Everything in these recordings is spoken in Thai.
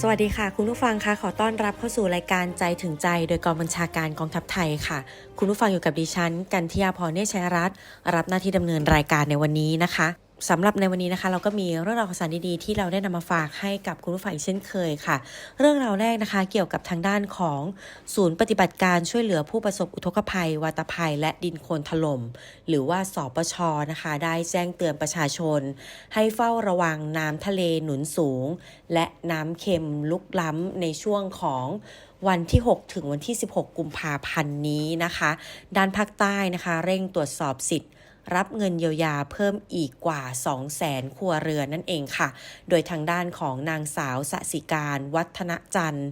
สวัสดีค่ะ คุณผู้ฟังคะขอต้อนรับเข้าสู่รายการใจถึงใจ โดยกองบัญชาการกองทัพไทยค่ะ คุณผู้ฟังอยู่กับดิฉัน กันทิยาพรเนชชัยรัตน์รับหน้าที่ดำเนินรายการในวันนี้นะคะ สำหรับในวันนี้นะคะ เราก็มีเรื่องราวข่าวสารดีๆที่เราได้นำมาฝากให้กับคุณผู้ฟังเช่นเคยค่ะ เรื่องราวแรกนะคะ เกี่ยวกับทางด้านของศูนย์ปฏิบัติการช่วยเหลือผู้ประสบอุทกภัย วาตภัย และดินโคลนถล่มหรือว่าสปชนะคะ ได้แจ้งเตือนประชาชน ให้เฝ้าระวังน้ำทะเลหนุนสูง และน้ำเค็มลุกล้ำในช่วงของวันที่ 6 ถึงวันที่ 16 กุมภาพันธ์นี้นะคะ ด้านภาคใต้นะคะ เร่งตรวจสอบสิทธิ รับเงินเยียวยาเพิ่มอีกกว่า 200,000 ครัวเรือนนั่นเองค่ะ โดยทางด้านของนางสาวสสิการวัฒนจันทร์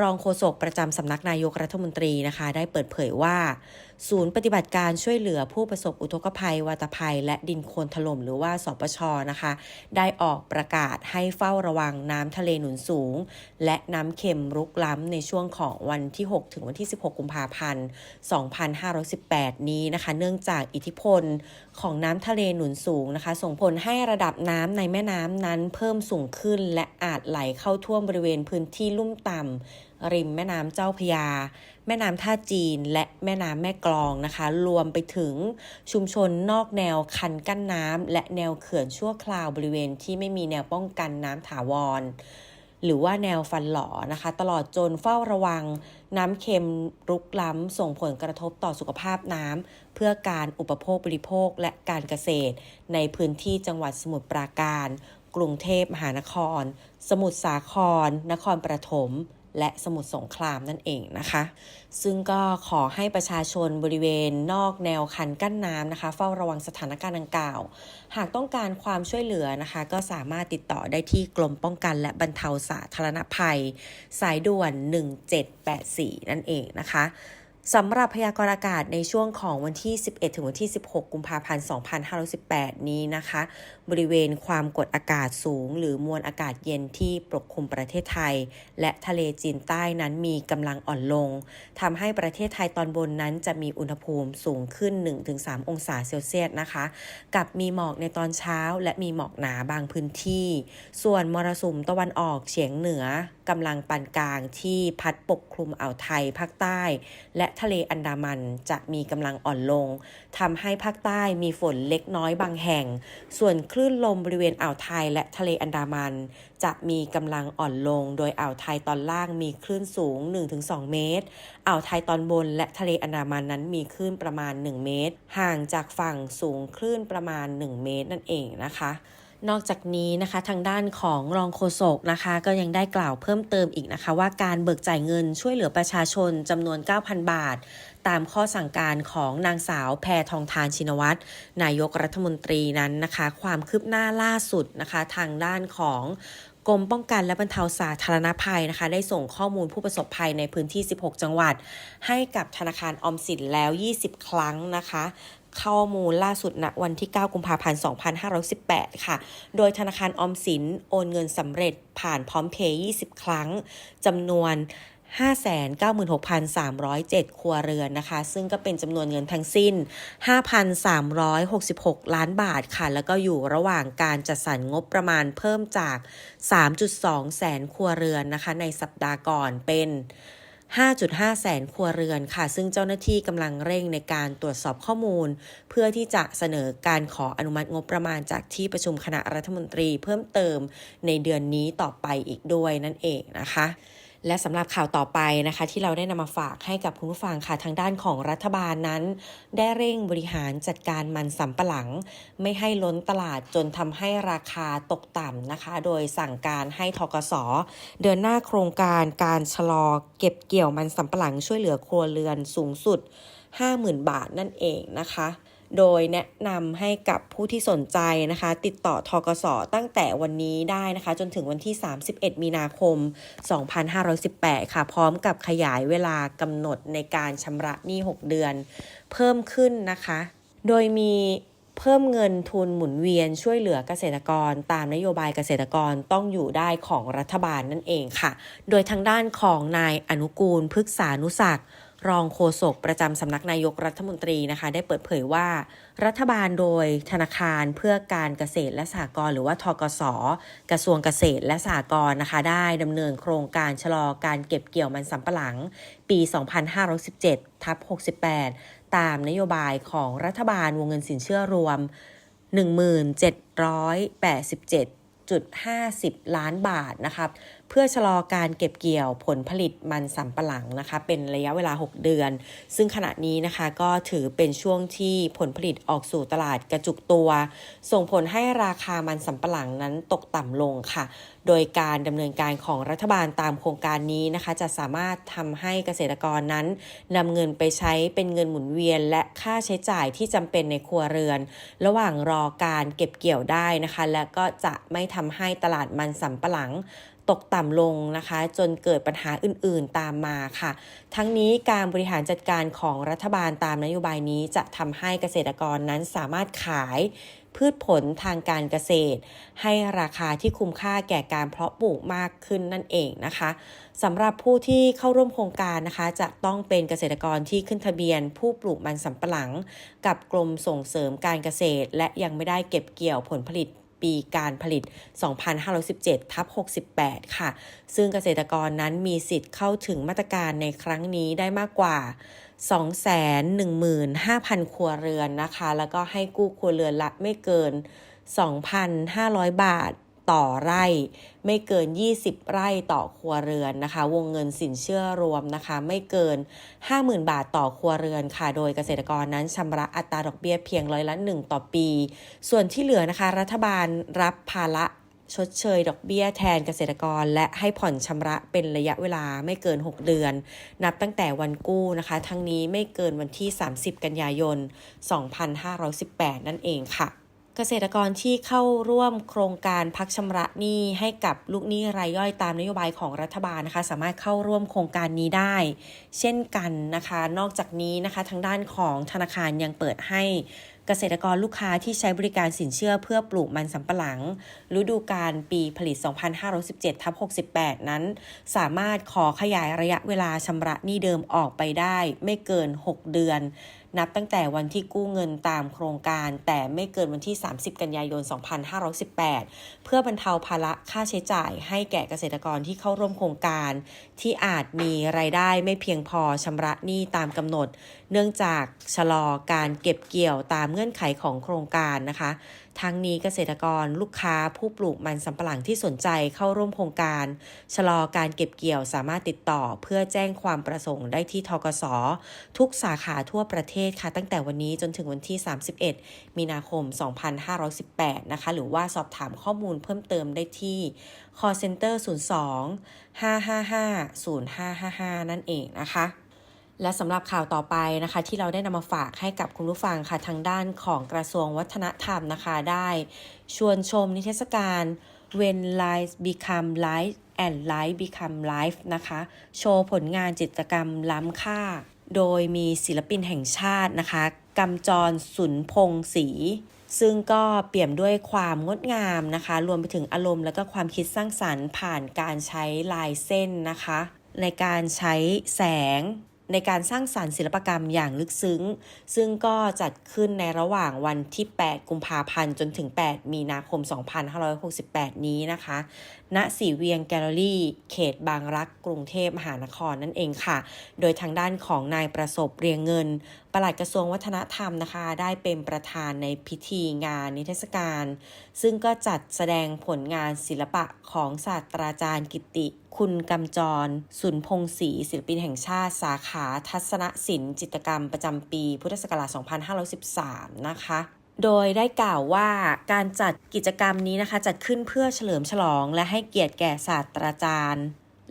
รองโฆษกประจำสำนักนายกรัฐมนตรีนะคะ ได้เปิดเผยว่าศูนย์ปฏิบัติการช่วยเหลือผู้ประสบอุทกภัย วาตภัย และดินโคลนถล่มหรือว่าสปชนะคะ ได้ออกประกาศให้เฝ้าระวังน้ำทะเลหนุนสูง และน้ำเค็มรุกล้ำในช่วงของวันที่ 6 ถึงวันที่ 16 กุมภาพันธ์ 2518 นี้นะคะ เนื่องจากอิทธิพลของน้ำทะเลหนุนสูงนะคะ ส่งผลให้ระดับน้ำในแม่น้ำนั้นเพิ่มสูงขึ้นและอาจไหลเข้าท่วมบริเวณพื้นที่ลุ่มต่ำริมแม่น้ำเจ้าพยา แม่น้ำท่าจีนและแม่น้ำแม่กลองนะคะ รวมไปถึงชุมชนนอกแนวคันกั้นน้ำและแนวเขื่อนชั่วคราวบริเวณที่ไม่มีแนวป้องกันน้ำถาวร หรือว่าแนวฟันหลอนะคะ ตลอดจนเฝ้าระวังน้ำเค็มรุกล้ำส่งผลกระทบต่อสุขภาพน้ำเพื่อการอุปโภคบริโภคและการเกษตร ในพื้นที่จังหวัดสมุทรปราการกรุงเทพมหานคร สมุทรสาคร นครปฐม และสมุทรสงครามนั่นเองนะคะ ซึ่งก็ขอให้ประชาชนบริเวณนอกแนวคันกั้นน้ำนะคะ เฝ้าระวังสถานการณ์ดังกล่าว หากต้องการความช่วยเหลือนะคะ ก็สามารถติดต่อได้ที่กรมป้องกันและบรรเทาสาธารณภัย สายด่วน 1784 นั่นเองนะคะ สำหรับพยากรณ์อากาศในช่วงของวันที่ 11 ถึงวันที่ 16 กุมภาพันธ์ 2518 นี้นะคะ บริเวณความกดอากาศสูง หรือมวลอากาศเย็นที่ปกคลุมประเทศไทย และทะเลจีนใต้นั้นมีกำลังอ่อนลงทำให้ประเทศไทยตอนบนนั้นจะมีอุณหภูมิสูงขึ้น 1-3 องศาเซลเซียสนะคะ กับมีหมอกในตอนเช้าและมีหมอกหนาบางพื้นที่ ส่วนมรสุมตะวันออกเฉียงเหนือกำลังปานกลางที่พัดปกคลุมอ่าวไทยภาคใต้ และทะเลอันดามันจะมีกำลังอ่อนลงทำให้ภาคใต้มีฝนเล็กน้อยบางแห่ง ส่วนคลื่นลมบริเวณอ่าวไทยและทะเลอันดามัน จะมีกำลังอ่อนลง โดยอ่าวไทยตอนล่างมีคลื่นสูง 1-2 เมตร อ่าวไทยตอนบนและทะเลอันดามันนั้นมีคลื่นประมาณ 1 เมตร ห่างจากฝั่งสูงคลื่นประมาณ 1 เมตรนั่นเองนะคะ นอกจากนี้นะคะทางด้านของรองโฆษกนะคะ ก็ยังได้กล่าวเพิ่มเติมอีกนะคะ ว่าการเบิกจ่ายเงินช่วยเหลือประชาชนจำนวน 9,000 บาท ตามข้อสั่งการของนางสาวแพทองทานชินวัตรนายกรัฐมนตรีนั้นนะคะ ความคืบหน้าล่าสุดนะคะ ทางด้านของกรมป้องกันและบรรเทาสาธารณภัยนะคะ ได้ส่งข้อมูลผู้ประสบภัยในพื้นที่ 16 จังหวัด ให้กับธนาคารออมสินแล้ว 20 ครั้งนะคะ ข้อมูลล่าสุดณวันที่ 9 กุมภาพันธ์ 2518 ค่ะ โดยธนาคารออมสินโอนเงินสำเร็จผ่านพร้อมเพย์20 ครั้งจำนวน 596,307 ครัวเรือนนะคะ ซึ่งก็เป็นจำนวนเงินทั้งสิ้น 5,366 ล้านบาทค่ะ แล้วก็อยู่ระหว่างการจัดสรรงบประมาณเพิ่มจาก 3.2 แสนครัวเรือนนะคะ ในสัปดาห์ก่อนเป็น 5.5 แสนครัวเรือนค่ะ ซึ่งเจ้าหน้าที่กำลังเร่งในการตรวจสอบข้อมูล เพื่อที่จะเสนอการขออนุมัติงบประมาณจากที่ประชุมคณะรัฐมนตรีเพิ่มเติมในเดือนนี้ต่อไปอีกด้วยนั่นเองนะคะ และสำหรับข่าวต่อไปนะคะ ที่เราได้นำมาฝากให้กับคุณผู้ฟังค่ะทางด้านของรัฐบาลนั้น ได้เร่งบริหารจัดการมันสำปะหลัง ไม่ให้ล้นตลาดจนทำให้ราคาตกต่ำนะคะ โดยสั่งการให้ทกสเดินหน้าโครงการการชะลอเก็บเกี่ยวมันสำปะหลังช่วยเหลือครัวเรือนสูงสุด 50,000 บาทนั่นเองนะคะ โดยแนะนำให้กับผู้ที่สนใจนะคะ ติดต่อทกสตั้งแต่วันนี้ได้นะคะ จนถึงวันที่ 31 มีนาคม 2518 ค่ะ พร้อมกับขยายเวลากำหนดในการชำระหนี้ 6 เดือน เพิ่มขึ้นนะคะ โดยมีเพิ่มเงินทุนหมุนเวียนช่วยเหลือเกษตรกร ตามนโยบายเกษตรกรต้องอยู่ได้ของรัฐบาลนั่นเองค่ะ โดยทางด้านของนายอนุกูลพฤกษานุศักดิ์ รองโฆษกประจำสำนักนายกรัฐมนตรีนะคะ ได้เปิดเผยว่า รัฐบาลโดยธนาคารเพื่อการเกษตรและสหกรณ์หรือว่าทกส กระทรวงเกษตรและสหกรณ์นะคะ ได้ดำเนินโครงการชะลอการเก็บเกี่ยวมันสำปะหลัง ปี 2517 ทับ 68 ตามนโยบายของรัฐบาลวงเงินสินเชื่อรวม 1787.50 ล้านบาทนะครับ เพื่อชะลอการเก็บเกี่ยวผลผลิตมันสำปะหลังนะคะ เป็นระยะเวลา 6 เดือน ซึ่งขณะนี้นะคะก็ถือเป็นช่วงที่ผลผลิตออกสู่ตลาดกระจุกตัว ส่งผลให้ราคามันสำปะหลังนั้นตกต่ำลงค่ะ โดยการดำเนินการของรัฐบาลตามโครงการนี้นะคะ จะสามารถทำให้เกษตรกรนั้นนำเงินไปใช้เป็นเงินหมุนเวียน และค่าใช้จ่ายที่จำเป็นในครัวเรือน ระหว่างรอการเก็บเกี่ยวได้นะคะ และก็จะไม่ทำให้ตลาดมันสำปะหลัง ตกต่ำลงนะคะ จนเกิดปัญหาอื่นๆตามมาค่ะ ทั้งนี้การบริหารจัดการของรัฐบาลตามนโยบายนี้จะทำให้เกษตรกรนั้นสามารถขายพืชผลทางการเกษตร ให้ราคาที่คุ้มค่าแก่การเพาะปลูกมากขึ้นนั่นเองนะคะสำหรับผู้ที่เข้าร่วมโครงการนะคะ จะต้องเป็นเกษตรกรที่ขึ้นทะเบียน ผู้ปลูกมันสำปะหลัง กับกรมส่งเสริมการเกษตร และยังไม่ได้เก็บเกี่ยวผลผลิต ปีการผลิต 2517ทับ68 ค่ะ ซึ่งเกษตรกรนั้นมีสิทธิ์เข้าถึงมาตรการในครั้งนี้ได้มากกว่า 215,000 ครัวเรือนนะคะ แล้วก็ให้กู้ครัวเรือนละไม่เกิน 2,500 บาท ต่อไร่ ไม่เกิน 20 ไร่ต่อครัวเรือนนะคะ วงเงินสินเชื่อรวมนะคะ ไม่เกิน 50,000 บาทต่อครัวเรือนค่ะ โดยเกษตรกรนั้นชำระอัตราดอกเบี้ยเพียงร้อยละ1ต่อปี ส่วนที่เหลือนะคะ รัฐบาลรับภาระชดเชยดอกเบี้ยแทนเกษตรกร และให้ผ่อนชำระเป็นระยะเวลาไม่เกิน 6 เดือน นับตั้งแต่วันกู้นะคะ ทั้งนี้ไม่เกินวันที่ 30 กันยายน 2518 นั่นเองค่ะ เกษตรกรที่เข้าร่วมโครงการพักชำระหนี้ให้กับลูกหนี้รายย่อยตามนโยบายของรัฐบาลนะคะ สามารถเข้าร่วมโครงการนี้ได้ เช่นกันนะคะ นอกจากนี้นะคะ ทางด้านของธนาคารยังเปิดให้เกษตรกรลูกค้าที่ใช้บริการสินเชื่อเพื่อปลูกมันสำปะหลัง ฤดูกาลปีผลิต 2517ทับ68 นั้น สามารถขอขยายระยะเวลาชำระหนี้เดิมออกไปได้ ไม่เกิน 6 เดือน นับตั้งแต่วันที่กู้เงินตามโครงการ แต่ไม่เกินวันที่ 30 กันยายน 2518 เพื่อบรรเทาภาระค่าใช้จ่ายให้แก่เกษตรกรที่เข้าร่วมโครงการ ที่อาจมีรายได้ไม่เพียงพอชำระหนี้ตามกำหนด เนื่องจากชะลอการเก็บเกี่ยวตามเงื่อนไขของโครงการนะคะ ทั้งนี้เกษตรกรลูกค้าผู้ปลูกมันสำปะหลังที่สนใจเข้าร่วมโครงการ ชะลอการเก็บเกี่ยวสามารถติดต่อเพื่อแจ้งความประสงค์ได้ที่ทกสทุกสาขาทั่วประเทศค่ะ ตั้งแต่วันนี้จนถึงวันที่ 31 มีนาคม 2518 นะคะ หรือว่าสอบถามข้อมูลเพิ่มเติมได้ที่ call center 02 555 0555 นั่นเองนะคะ และสำหรับข่าวต่อไปนะคะ ที่เราได้นำมาฝากให้กับคุณผู้ฟังค่ะทางด้านของกระทรวงวัฒนธรรมนะคะ ได้ ชวนชมนิทรรศการ When Life Become Life and Life Become Life นะคะ โชว์ผลงานจิตรกรรมล้ำค่า โดยมีศิลปินแห่งชาตินะคะกำจรสุนพงศ์ศรีซึ่งก็เปี่ยมด้วยความงดงามนะคะ รวมไปถึงอารมณ์และก็ความคิดสร้างสรรค์ผ่านการใช้ลายเส้นนะคะ ในการใช้แสง ในการสร้างสารรค์ศิลปกรรมอย่างลึกซึ้ง ซึ่งก็จัดขึ้นในระหว่างวันที่ 8 กุมภาพันธ์จนถึง 8 มีนาคม 2568 นี้นะคะ ณสีเวียงแกลเลอรี่ เขตบางรักกรุงเทพมหานครนั่นเองค่ะ โดยทางด้านของนายประสบเรียงเงิน ปลัดกระทรวงวัฒนธรรมนะคะ ได้เป็นประธานในพิธีงานนิทรรศการ ซึ่งก็จัดแสดงผลงานศิลปะของศาสตราจารย์กิติ คุณกำจร สุนพงศรีศิลปินแห่งชาติ สาขาทัศนศิลป์จิตรกรรมประจำปี พุทธศักราช 2513 นะคะโดยได้กล่าวว่าการจัดกิจกรรมนี้นะคะ จัดขึ้นเพื่อเฉลิมฉลองและให้เกียรติแก่ศาสตราจารย์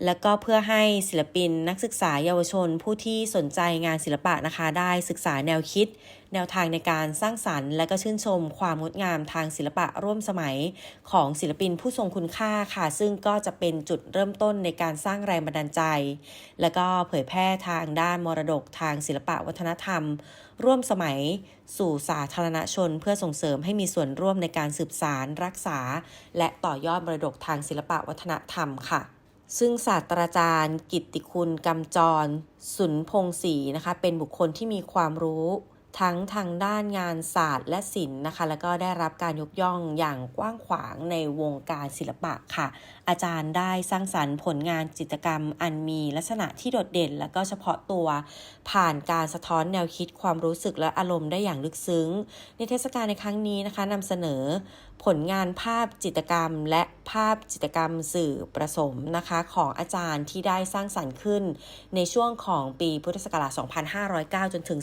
และก็เพื่อให้ศิลปินนักศึกษาเยาวชน ผู้ที่สนใจงานศิลปะนะคะ ได้ศึกษาแนวคิด แนวทางในการสร้างสรรค์ และก็ชื่นชมความงดงามทางศิลปะร่วมสมัยของศิลปินผู้ทรงคุณค่าค่ะ ซึ่งก็จะเป็นจุดเริ่มต้นในการสร้างแรงบันดาลใจ และก็เผยแพร่ทางด้านมรดกทางศิลปะวัฒนธรรม ร่วมสมัย สู่สาธารณชน เพื่อส่งเสริมให้มีส่วนร่วมในการสืบสารรักษา และต่อยอดมรดกทางศิลปะวัฒนธรรมค่ะ ซึ่งศาสตราจารย์ กิตติคุณกำจร สุนพงศรีนะคะ เป็นบุคคลที่มีความรู้ ทั้งทางด้านงานศาสตร์และศิลป์นะคะ แล้วก็ได้รับการยกย่องอย่างกว้างขวางในวงการศิลปะค่ะ อาจารย์ได้สร้างสรรค์ผลงานจิตรกรรมอันมีลักษณะที่โดดเด่น และก็เฉพาะตัว ผ่านการสะท้อนแนวคิดความรู้สึกและอารมณ์ได้อย่างลึกซึ้ง ในเทศกาลในครั้งนี้นะคะนำเสนอผลงานภาพจิตรกรรม และภาพจิตรกรรมสื่อประสมนะคะของอาจารย์ที่ได้สร้างสรรค์ขึ้น ในช่วงของปีพุทธศักราช 2509 จนถึง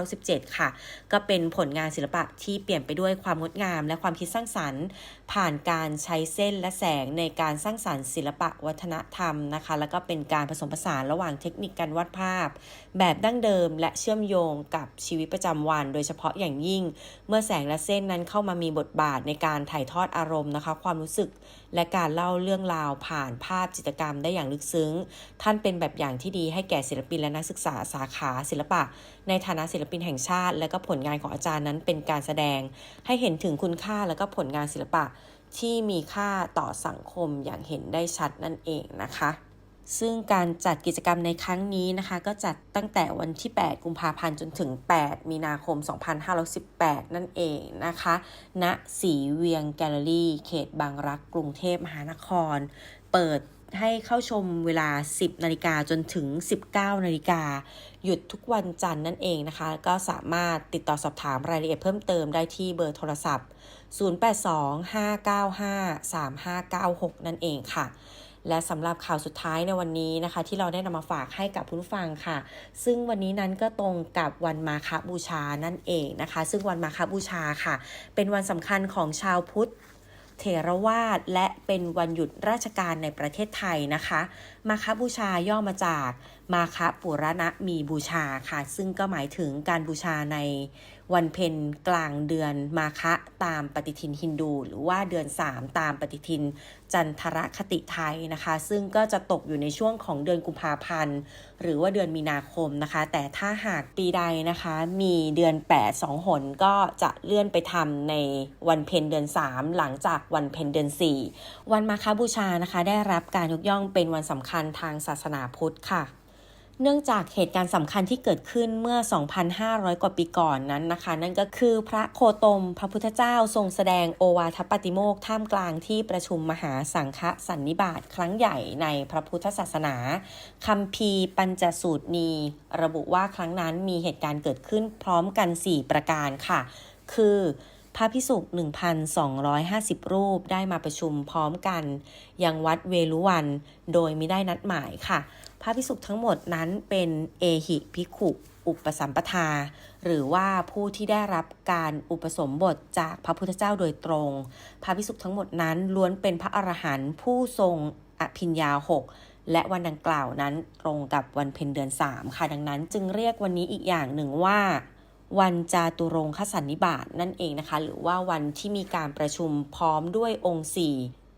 2517ค่ะ ก็เป็นผลงานศิลปะที่เปลี่ยนไปด้วยความงดงาม และความคิดสร้างสรรค์ ผ่านการใช้เส้นและแสงในการสร้างสรรค์ศิลปะวัฒนธรรมนะคะ แล้วก็เป็นการผสมผสานระหว่างเทคนิคการวาดภาพแบบดั้งเดิมและเชื่อมโยงกับชีวิตประจำวัน โดยเฉพาะอย่างยิ่ง เมื่อแสงและเส้นนั้นเข้ามามีบทบาทในการถ่ายทอดอารมณ์นะคะ ความรู้สึก และการเล่าเรื่องราวผ่านภาพจิตรกรรมได้อย่างลึกซึ้ง ท่านเป็นแบบอย่างที่ดีให้แก่ศิลปินและนักศึกษาสาขาศิลปะ ในฐานะศิลปินแห่งชาติ และก็ผลงานของอาจารย์นั้นเป็นการแสดง ให้เห็นถึงคุณค่าและก็ผลงานศิลปะที่มีค่าต่อสังคมอย่างเห็นได้ชัดนั่นเองนะคะ ซึ่งการจัดกิจกรรมในครั้งนี้นะคะ ก็จัดตั้งแต่วันที่ 8 กุมภาพันธ์จนถึง 8 มีนาคม 2518 นั่นเองนะคะณสีเวียงแกลเลอรี่ เขตบางรักกรุงเทพมหานคร เปิดให้เข้าชมเวลา 10 นาฬิกาจนถึง 19 นาฬิกา หยุดทุกวันจันทร์นั่นเองนะคะ ก็สามารถติดต่อสอบถามรายละเอียดเพิ่มเติมได้ที่เบอร์โทรศัพท์ 0825953596 นั่นเองค่ะ และสำหรับข่าวสุดท้ายในวันนี้นะคะ ที่เราได้นำมาฝากให้กับผู้ฟังค่ะ ซึ่งวันนี้นั้นก็ตรงกับวันมาคบูชานั่นเองนะคะ ซึ่งวันมาคบูชาค่ะ เป็นวันสำคัญของชาวพุทธเถรวาทและเป็นวันหยุดราชการในประเทศไทยนะคะมาคบูชาย่อมาจากมาคปุรณะมีบูชาค่ะ ซึ่งก็หมายถึงการบูชาในวันเพ็ญกลางเดือนมาคะตามปฏิทินฮินดู หรือว่าเดือน 3 ตามปฏิทินจันทรคติไทยนะคะ ซึ่งก็จะตกอยู่ในช่วงของเดือนกุมภาพันธ์ หรือว่าเดือนมีนาคมนะคะ แต่ถ้าหากปีใดนะคะ มีเดือน 8 2 หนก็จะเลื่อนไปทำในวันเพ็ญเดือน 3 หลังจากวันเพ็ญเดือน 4 วันมาคบูชานะคะ ได้รับการยกย่องเป็นวันสำคัญทางศาสนาพุทธค่ะ เนื่องจากเหตุการณ์สำคัญที่เกิดขึ้นเมื่อ 2,500 กว่าปีก่อนนั้นนะคะ นั่นก็คือพระโคตม พระพุทธเจ้าทรงแสดงโอวาทปาติโมกข์ท่ามกลางที่ประชุมมหาสังฆสันนิบาตครั้งใหญ่ในพระพุทธศาสนาคัมภีร์ปัญจสูตรนีระบุว่าครั้งนั้นมีเหตุการณ์เกิดขึ้นพร้อมกัน 4 ประการค่ะ คือ พระพิสุก1,250 รูปได้มาประชุมพร้อมกัน ยังวัดเวลุวัน โดยไม่ได้นัดหมายค่ะ พระพิสุทั้งหมดนั้นเป็นเอหิภิกขุอุปสัมปทา หรือว่าผู้ที่ได้รับการอุปสมบทจากพระพุทธเจ้าโดยตรง พระพิสุทั้งหมดนั้นล้วนเป็นพระอรหันต์ผู้ทรงอภิญญาหกและวันดังกล่าวนั้นตรงกับวันเพ็ญเดือน 3 ค่ะดังนั้นจึงเรียกวันนี้อีกอย่างหนึ่งว่า วันจาตุรงคสันนิบาตนั่นเองนะคะ หรือว่าวันที่มีการประชุมพร้อมด้วยองค์สี่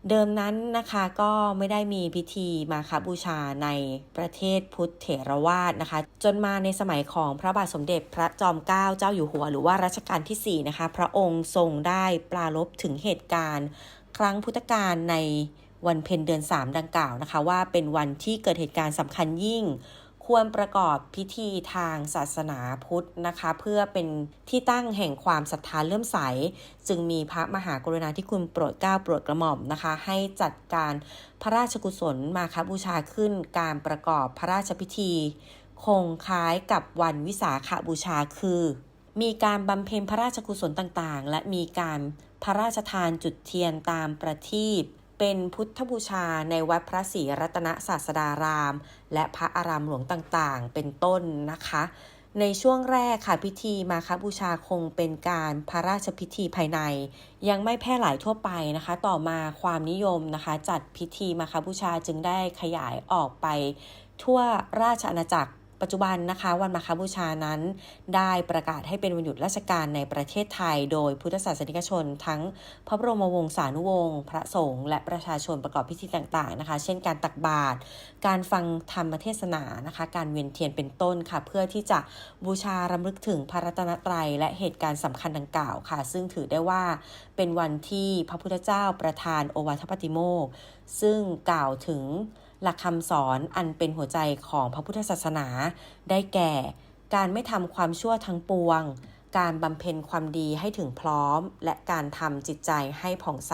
เดิมนั้นนะคะก็ไม่ได้มีพิธีมาคบูชาในประเทศพุทธเถรวาทนะคะ จนมาในสมัยของพระบาทสมเด็จพระจอมเกล้าเจ้าอยู่หัว หรือว่ารัชกาลที่ 4 นะคะ พระองค์ทรงได้ปลารบถึงเหตุการณ์ ครั้งพุทธกาลในวันเพ็ญเดือน 3 ดังกล่าวนะคะ ว่าเป็นวันที่เกิดเหตุการณ์สำคัญยิ่ง ควรประกอบพิธีทางศาสนาพุทธนะคะ เพื่อเป็นที่ตั้งแห่งความศรัทธาเลื่อมใส จึงมีพระมหากรุณาธิคุณโปรดเกล้าโปรดกระหม่อมนะคะ ให้จัดการพระราชกุศลมาคบูชาขึ้นการประกอบพระราชพิธี คงคล้ายกับวันวิสาขบูชาคือ มีการบำเพ็ญพระราชกุศลต่างๆ และมีการพระราชทานจุดเทียนตามประทีป เป็นพุทธบูชาในวัดพระศรีรัตนศาสดาราม และพระอารามหลวงต่างๆ เป็นต้นนะคะ ในช่วงแรกค่ะพิธีมาคบูชาคงเป็นการพระราชพิธีภายใน ยังไม่แพร่หลายทั่วไปนะคะ ต่อมาความนิยมนะคะ จัดพิธีมาคบูชาจึงได้ขยายออกไปทั่วราชอาณาจักร ปัจจุบันนะคะ วันมาคบูชานั้น ได้ประกาศให้เป็นวันหยุดราชการในประเทศไทย โดยพุทธศาสนิกชน ทั้งพระบรมวงศานุวงศ์พระสงฆ์และประชาชนประกอบพิธีต่างๆนะคะ เช่นการตักบาตรการฟังธรรมเทศนานะคะ การเวียนเทียนเป็นต้นค่ะ เพื่อที่จะบูชารำลึกถึงพระรัตนตรัยและเหตุการณ์สำคัญดังกล่าวค่ะ ซึ่งถือได้ว่าเป็นวันที่พระพุทธเจ้าประทานโอวาทปฏิโมกซึ่งกล่าวถึง หลักคำสอนอันเป็นหัวใจของพระพุทธศาสนา ได้แก่ การไม่ทำความชั่วทั้งปวง การบำเพ็ญความดีให้ถึงพร้อม และการทำจิตใจให้ผ่องใส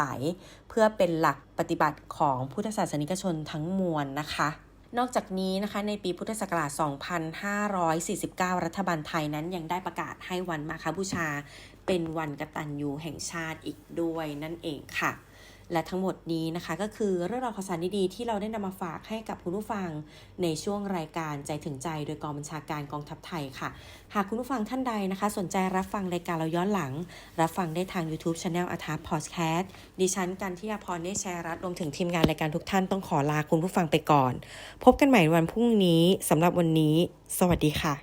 เพื่อเป็นหลักปฏิบัติของพุทธศาสนิกชนทั้งมวลนะคะ นอกจากนี้นะคะในปีพุทธศักราช 2549 รัฐบาลไทยนั้นยังได้ประกาศให้วันมาฆบูชา เป็นวันกตัญญูแห่งชาติอีกด้วยนั่นเองค่ะ และทั้งหมดนี้นะคะก็คือเรื่องราวข่าวสารดีๆที่เราได้นำมาฝากให้กับคุณผู้ฟังในช่วงรายการใจถึงใจ โดยกองบัญชาการกองทัพไทยค่ะ หากคุณผู้ฟังท่านใดนะคะ สนใจรับฟังรายการเราย้อนหลัง รับฟังได้ทาง YouTube Channel อาทาพอดแคสต์ดิฉันกันที่ยาพรเนชแชร์รัฐรวมถึงทีมงานรายการทุกท่านต้องขอลาคุณผู้ฟังไปก่อน พบกันใหม่วันพรุ่งนี้สำหรับวันนี้ สวัสดีค่ะ